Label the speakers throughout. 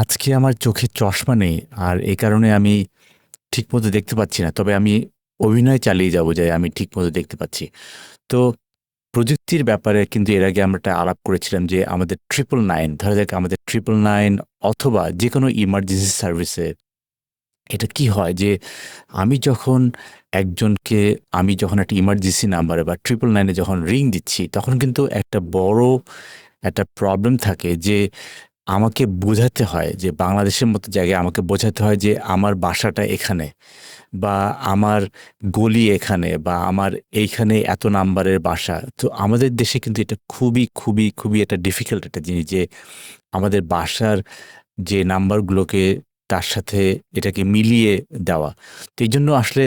Speaker 1: আজকে আমার চোখে চশমা নেই। আর এই কারণে আমি ঠিকমতো দেখতে পাচ্ছি না। তবে আমি অভিনয় চালিয়ে যাব যে আমি ঠিকমতো দেখতে পাচ্ছি। তো প্রযুক্তির ব্যাপারে কিন্তু এর আগে আমরা একটা আলাপ করেছিলাম যে আমাদের 999 ধরা যাক আমাদের 999 অথবা যে কোনো ইমার্জেন্সি সার্ভিসে এটা কি হয় যে আমি যখন একজনকে, আমি যখন একটা ইমার্জেন্সি নাম্বারে বা ট্রিপল নাইনে যখন রিং দিচ্ছি, তখন কিন্তু একটা বড় একটা প্রবলেম থাকে যে আমাকে বোঝাতে হয় যে বাংলাদেশের মতো জায়গায় আমাকে বোঝাতে হয় যে আমার বাসাটা এখানে বা আমার গলি এখানে বা আমার এইখানে এত নাম্বারের বাসা। তো আমাদের দেশে কিন্তু এটা খুবই, খুবই, খুবই একটা ডিফিকাল্ট একটা জিনিস যে আমাদের বাসার যে নাম্বারগুলোকে তার সাথে এটাকে মিলিয়ে দেওয়া। তো এই জন্য আসলে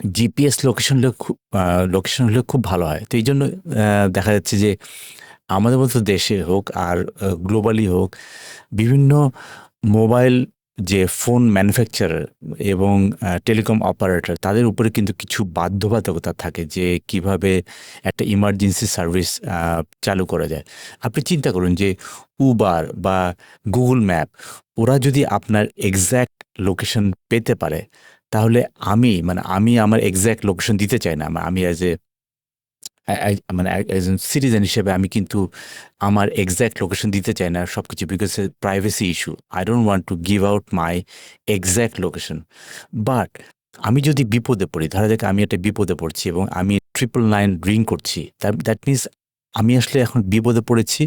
Speaker 1: জিপিএস লোকেশন লোকেশন হলে খুব ভালো হয়। তো এই জন্য দেখা যাচ্ছে যে আমাদের মতো দেশে হোক আর গ্লোবালি হোক, বিভিন্ন মোবাইল যে ফোন ম্যানুফ্যাকচারার এবং টেলিকম অপারেটর তাদের উপরে কিন্তু কিছু বাধ্যবাধকতা থাকে যে কীভাবে একটা ইমার্জেন্সি সার্ভিস চালু করা যায়। আপনি চিন্তা করুন যে উবার বা গুগল ম্যাপ ওরা যদি আপনার এক্সাক্ট লোকেশন পেতে পারে, তাহলে আমি মানে আমি আমার এক্স্যাক্ট লোকেশন দিতে চাই না। আমি অ্যাজ এ অ্যা এজ একজন সিটিজেন হিসেবে আমি কিন্তু আমার এক্স্যাক্ট লোকেশন দিতে চাই না সব কিছু because a privacy issue. I don't want to give out my exact location. But আমি যদি বিপদে পড়ি, ধরা যাক আমি একটা বিপদে পড়ছি এবং আমি 999 রিং করছি। দ্যাট মিনস আমি আসলে এখন বিপদে পড়েছি।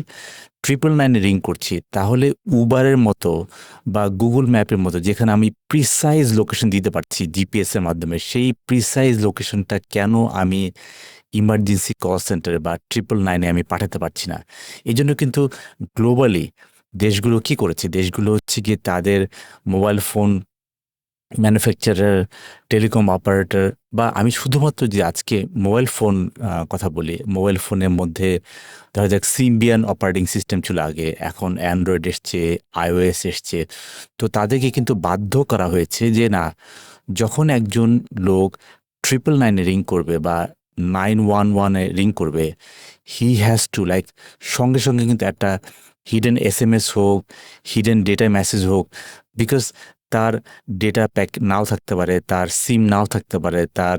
Speaker 1: ট্রিপল নাইনে রিং করছি। তাহলে উবারের মতো বা গুগল ম্যাপের মতো যেখানে আমি প্রিসাইজ লোকেশন দিতে পারছি জিপিএসের মাধ্যমে, সেই প্রিসাইজ লোকেশনটা কেন আমি ইমার্জেন্সি কল সেন্টারে বা ট্রিপল নাইনে আমি পাঠাতে পারছি না। এই জন্য কিন্তু গ্লোবালি দেশগুলো কি করেছে? দেশগুলো হচ্ছে গিয়ে তাদের mobile phone manufacturer, telecom operator বা আমি শুধুমাত্র যে আজকে মোবাইল ফোন কথা বলি। মোবাইল ফোনের মধ্যে ধরা যাক সিম্বিয়ান অপারেটিং সিস্টেম ছিল আগে। এখন অ্যান্ড্রয়েড এসছে, iOS এসছে। তো তাদেরকে কিন্তু বাধ্য করা হয়েছে যে না, যখন একজন লোক ট্রিপল নাইনে রিং করবে বা নাইন ওয়ান ওয়ানে রিং করবে, হি হ্যাজ টু লাইক সঙ্গে, সঙ্গে কিন্তু একটা হিডেন এস এম এস হোক, হিডেন ডেটা মেসেজ হোক বিকজ তার ডেটা প্যাক নাও থাকতে পারে, তার সিম নাও থাকতে পারে, তার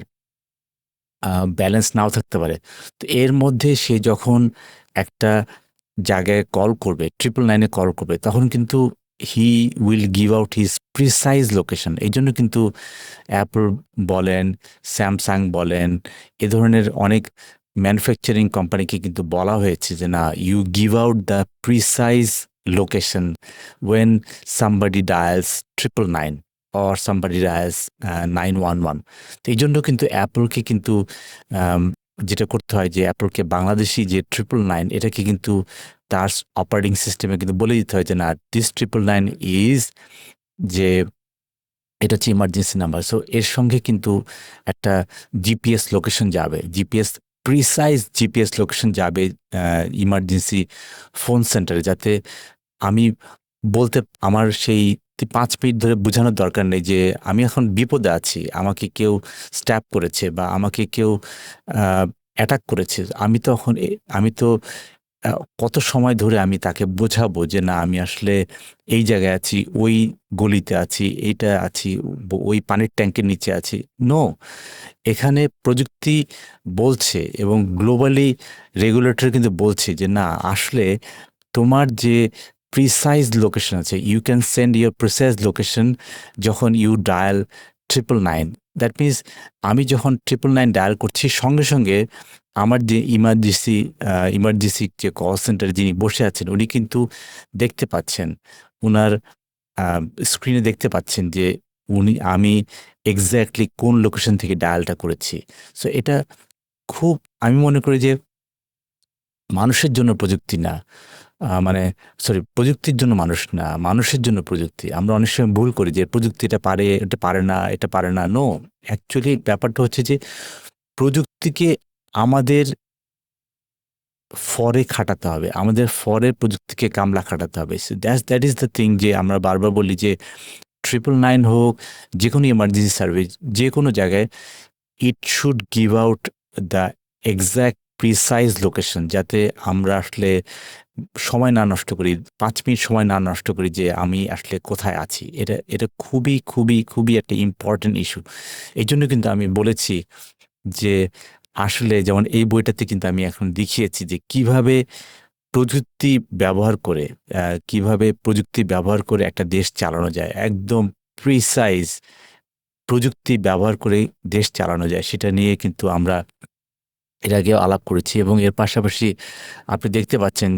Speaker 1: ব্যালেন্স নাও থাকতে পারে। তো এর মধ্যে সে যখন একটা জায়গায় কল করবে, ট্রিপল নাইনে কল করবে তখন কিন্তু he will give out his precise location. এই জন্য কিন্তু Apple বলেন, স্যামসাং বলেন, এ ধরনের অনেক ম্যানুফ্যাকচারিং কোম্পানিকে কিন্তু বলা হয়েছে যে না, you give out the precise location when somebody dials 999 or somebody dials uh 911 তো এইজন্য কিন্তু Appleকে কিন্তু আম যেটা করতে হয় যে Appleকে বাংলাদেশী যে 999 এটাকে কিন্তু তার অপারেটিং সিস্টেমে কিন্তু বলে দিতে হয় যে না, দিস 999 ইজ যে এটা হচ্ছে ইমার্জেন্সি নাম্বার। সো এর সঙ্গে কিন্তু একটা জিপিএস লোকেশন যাবে। জিপিএস প্রিসাইজ জিপিএস লোকেশন যাবে ইমার্জেন্সি ফোন সেন্টারে যাতে আমি বলতে আমার সেই পাঁচ মিনিট ধরে বোঝানোর দরকার নেই যে আমি এখন বিপদে আছি। আমাকে কেউ স্ট্যাপ করেছে বা আমাকে কেউ অ্যাটাক করেছে। আমি তখন আমি তো কত সময় ধরে আমি তাকে বোঝাবো যে না আমি আসলে এই জায়গায় আছি, ওই গলিতে আছি, এইটা আছি, ওই পানির ট্যাঙ্কের নিচে আছি। নো! এখানে প্রযুক্তি বলছে এবং গ্লোবালি রেগুলেটর কিন্তু বলছে যে না আসলে তোমার যে প্রিসাইজ লোকেশন আছে, you can send your precise location যখন ইউ ডায়াল 999 দ্যাট মিনস আমি যখন 999 ডায়াল করছি সঙ্গে, সঙ্গে আমার যে ইমার্জেন্সি ইমার্জেন্সি যে কল সেন্টারে যিনি বসে আছেন উনি কিন্তু দেখতে পাচ্ছেন। উনার আ স্ক্রিনে দেখতে পাচ্ছেন যে উনি আমি এক্স্যাক্টলি কোন লোকেশন থেকে ডায়ালটা করেছি। সো এটা খুব আমি মনে করি যে মানুষের জন্য প্রযুক্তি না। মানে সরি প্রযুক্তির জন্য মানুষ না, মানুষের জন্য প্রযুক্তি। আমরা অনেক সময় ভুল করি যে প্রযুক্তি এটা পারে, এটা পারে না, এটা পারে না। নো! অ্যাকচুয়ালি ব্যাপারটা হচ্ছে যে প্রযুক্তিকে আমাদের ফরে খাটাতে হবে। আমাদের ফরে প্রযুক্তিকে কামলা খাটাতে হবে। So that's that is the thing যে আমরা বারবার বলি যে 999 হোক, যে কোনো ইমার্জেন্সি সার্ভিস যে কোনো জায়গায় it should give out the exact precise location যাতে আমরা আসলে সময় না নষ্ট করি, পাঁচ মিনিট সময় না নষ্ট করি যে আমি আসলে কোথায় আছি। এটা এটা খুবই খুবই খুবই একটা ইম্পর্টেন্ট ইস্যু এই জন্য কিন্তু আমি বলেছি যে আসলে যেমন এই বইটাতে কিন্তু আমি এখন দেখিয়েছি যে কীভাবে প্রযুক্তি ব্যবহার করে কীভাবে প্রযুক্তি ব্যবহার করে একটা দেশ চালানো যায়, একদম প্রিসাইজ প্রযুক্তি ব্যবহার করে দেশ চালানো যায়, সেটা নিয়ে কিন্তু আমরা এর আগেও আলাপ করেছি এবং এর পাশাপাশি আপনি দেখতে পাচ্ছেন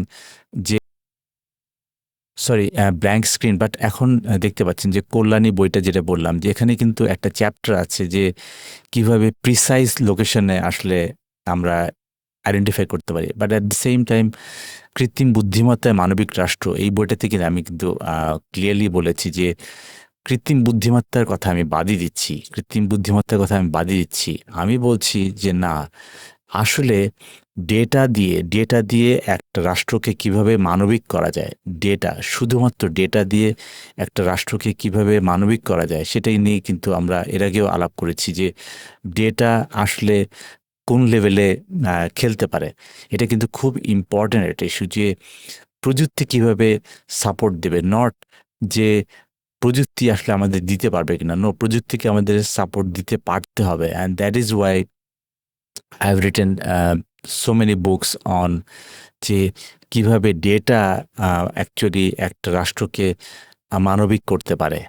Speaker 1: যে সরি ব্ল্যাঙ্ক স্ক্রিন বাট এখন দেখতে পাচ্ছেন যে কল্যাণী বইটা যেটা বললাম, যে এখানে কিন্তু একটা চ্যাপ্টার আছে যে কীভাবে প্রিসাইজ লোকেশনে আসলে আমরা আইডেন্টিফাই করতে পারি। But at the same time কৃত্রিম বুদ্ধিমত্তায় মানবিক রাষ্ট্র, এই বইটা থেকে আমি কিন্তু ক্লিয়ারলি বলেছি যে কৃত্রিম বুদ্ধিমত্তার কথা আমি বাদই দিচ্ছি, কৃত্রিম বুদ্ধিমত্তার কথা আমি বাদই দিচ্ছি। আমি বলছি যে না আসলে ডেটা দিয়ে ডেটা দিয়ে একটা রাষ্ট্রকে কীভাবে মানবিক করা যায়? ডেটা শুধুমাত্র ডেটা দিয়ে একটা রাষ্ট্রকে কীভাবে মানবিক করা যায় সেটাই নিয়ে কিন্তু আমরা এর আগেও আলাপ করেছি যে ডেটা আসলে কোন লেভেলে খেলতে পারে। এটা কিন্তু খুব ইম্পর্ট্যান্ট একটা ইস্যু যে প্রযুক্তি কীভাবে সাপোর্ট দেবে নট যে প্রযুক্তি আসলে আমাদের দিতে পারবে কিনা নো প্রযুক্তিকে আমাদের সাপোর্ট দিতে পারতে হবে। And that is why I written written so many books on যে কীভাবে ডেটা অ্যাকচুয়ালি একটা রাষ্ট্রকে মানবিক করতে পারে।